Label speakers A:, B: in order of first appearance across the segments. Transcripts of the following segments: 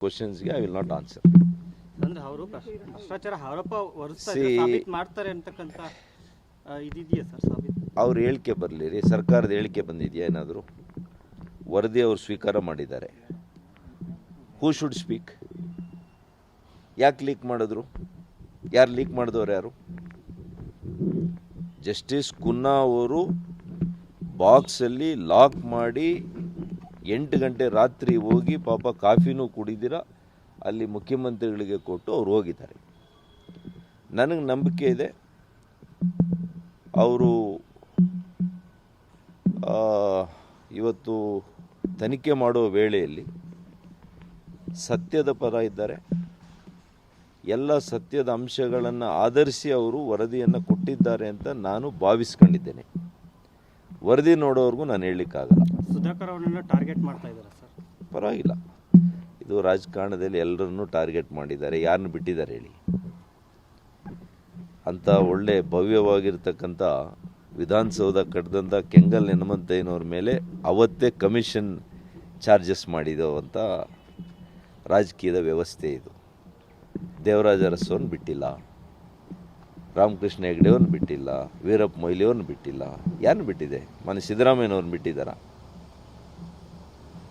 A: ಕ್ವಶನ್ಸ್ಗೆ I will not answer
B: ಅಂದ್ರೆ ಅವರು ಭ್ರಷ್ಟಾಚಾರ ಆರೋಪ
A: See-
B: ಮಾಡ್ತಾರೆ ಅಂತಕ್ಕಂಥ ಇದಿದೆಯಾ ಸರ್ ಸಾಬೀತು?
A: ಅವ್ರ ಹೇಳಿಕೆ ಬರಲಿ ರೀ ಸರ್ಕಾರದ ಹೇಳಿಕೆ ಬಂದಿದೆಯಾ ಏನಾದರೂ? ವರದಿ ಅವರು ಸ್ವೀಕಾರ ಮಾಡಿದ್ದಾರೆ. ಹೂ ಶುಡ್ ಸ್ಪೀಕ್ ಯಾಕೆ ಲೀಕ್ ಮಾಡಿದ್ರು? ಯಾರು ಲೀಕ್ ಮಾಡಿದವ್ರು ಯಾರು? ಜಸ್ಟಿಸ್ ಕುನ್ನಾ ಅವರು ಬಾಕ್ಸಲ್ಲಿ ಲಾಕ್ ಮಾಡಿ ಎಂಟು ಗಂಟೆ ರಾತ್ರಿ ಹೋಗಿ ಪಾಪ ಕಾಫಿನೂ ಕುಡಿದಿರ, ಅಲ್ಲಿ ಮುಖ್ಯಮಂತ್ರಿಗಳಿಗೆ ಕೊಟ್ಟು ಅವ್ರು ಹೋಗಿದ್ದಾರೆ. ನನಗೆ ನಂಬಿಕೆ ಇದೆ. ಅವರು ಇವತ್ತು ತನಿಖೆ ಮಾಡುವ ವೇಳೆಯಲ್ಲಿ ಸತ್ಯದ ಪರ ಇದ್ದಾರೆ. ಎಲ್ಲ ಸತ್ಯದ ಅಂಶಗಳನ್ನು ಆಧರಿಸಿ ಅವರು ವರದಿಯನ್ನು ಕೊಟ್ಟಿದ್ದಾರೆ ಅಂತ ನಾನು ಭಾವಿಸ್ಕೊಂಡಿದ್ದೇನೆ. ವರದಿ ನೋಡೋವರೆಗೂ ನಾನು ಹೇಳಲಿಕ್ಕಾಗಲ್ಲ.
B: ಸುಧಾಕರ್ ಟಾರ್ಗೆಟ್ ಮಾಡ್ತಾ ಇದ್ದಾರೆ ಸರ್
A: ಪರವಾಗಿಲ್ಲ. ಇದು ರಾಜಕಾರಣದಲ್ಲಿ ಎಲ್ಲರನ್ನೂ ಟಾರ್ಗೆಟ್ ಮಾಡಿದ್ದಾರೆ. ಯಾರನ್ನು ಬಿಟ್ಟಿದ್ದಾರೆ ಹೇಳಿ? ಅಂತ ಒಳ್ಳೆ ಭವ್ಯವಾಗಿರ್ತಕ್ಕಂಥ ವಿಧಾನಸೌಧ ಕಟ್ಟಿದಂಥ ಕೆಂಗಲ್ ಹನುಮಂತಯ್ಯನವ್ರ ಮೇಲೆ ಅವತ್ತೇ ಕಮಿಷನ್ ಚಾರ್ಜಸ್ ಅಂತ ರಾಜಕೀಯದ ವ್ಯವಸ್ಥೆ ಇದು. ದೇವರಾಜ ಅರಸೋನ್ ಬಿಟ್ಟಿಲ್ಲ. ರಾಮಕೃಷ್ಣ ಹೆಗ್ಡೆಯವ್ರನ್ನ ಬಿಟ್ಟಿಲ್ಲ. ವೀರಪ್ಪ ಮೊಯ್ಲಿಯವ್ರನ್ನ ಬಿಟ್ಟಿಲ್ಲ. ಯಾರನ್ನ ಬಿಟ್ಟಿದೆ? ಮನೆ ಸಿದ್ದರಾಮಯ್ಯನವ್ರನ್ನ ಬಿಟ್ಟಿದ್ದಾರಾ?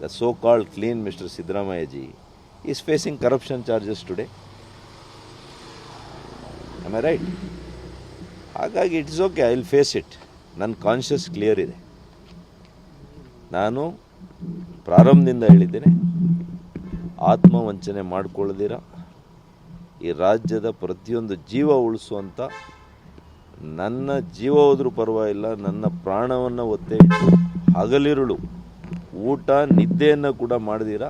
A: The so-called clean Mr. Sidramaya ji is facing corruption charges today. Am I right? ಹಾಗಾಗಿ it's okay I will face it ನನ್ನ ಕಾನ್ಷಿಯಸ್ ಕ್ಲಿಯರ್ ಇದೆ ನಾನು ಪ್ರಾರಂಭದಿಂದ ಹೇಳಿದ್ದೇನೆ, ಆತ್ಮವಂಚನೆ ಮಾಡಿಕೊಳ್ಳದಿರ, ಈ ರಾಜ್ಯದ ಪ್ರತಿಯೊಂದು ಜೀವ ಉಳಿಸುವಂಥ ನನ್ನ ಜೀವ ಹೋದ್ರೂ ಪರವಾಗಿಲ್ಲ, ನನ್ನ ಪ್ರಾಣವನ್ನು ಒತ್ತೆ, ಹಗಲಿರುಳು ಊಟ ನಿದ್ದೆಯನ್ನು ಕೂಡ ಮಾಡಿದಿರಾ?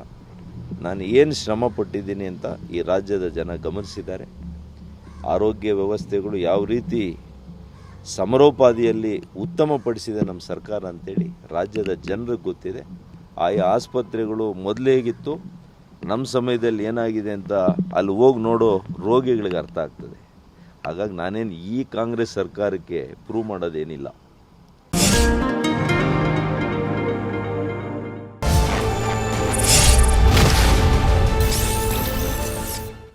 A: ನಾನು ಏನು ಶ್ರಮ ಪಟ್ಟಿದ್ದೀನಿ ಅಂತ ಈ ರಾಜ್ಯದ ಜನ ಗಮನಿಸಿದ್ದಾರೆ. ಆರೋಗ್ಯ ವ್ಯವಸ್ಥೆಗಳು ಯಾವ ರೀತಿ ಸಮರೋಪಾದಿಯಲ್ಲಿ ಉತ್ತಮಪಡಿಸಿದೆ ನಮ್ಮ ಸರ್ಕಾರ ಅಂತೇಳಿ ರಾಜ್ಯದ ಜನರಿಗೆ ಗೊತ್ತಿದೆ. ಆಯಾ ಆಸ್ಪತ್ರೆಗಳು ಮೊದಲೇ ಹೇಗಿತ್ತು ನಮ್ಮ ಸಮಯದಲ್ಲಿ ಏನಾಗಿದೆ ಅಂತ ಅಲ್ಲಿ ಹೋಗಿ ನೋಡೋ ರೋಗಿಗಳಿಗೆ ಅರ್ಥ ಆಗ್ತದೆ. ಹಾಗಾಗಿ ನಾನೇನು ಈ ಕಾಂಗ್ರೆಸ್ ಸರ್ಕಾರಕ್ಕೆ ಪ್ರೂವ್ ಮಾಡೋದೇನಿಲ್ಲ.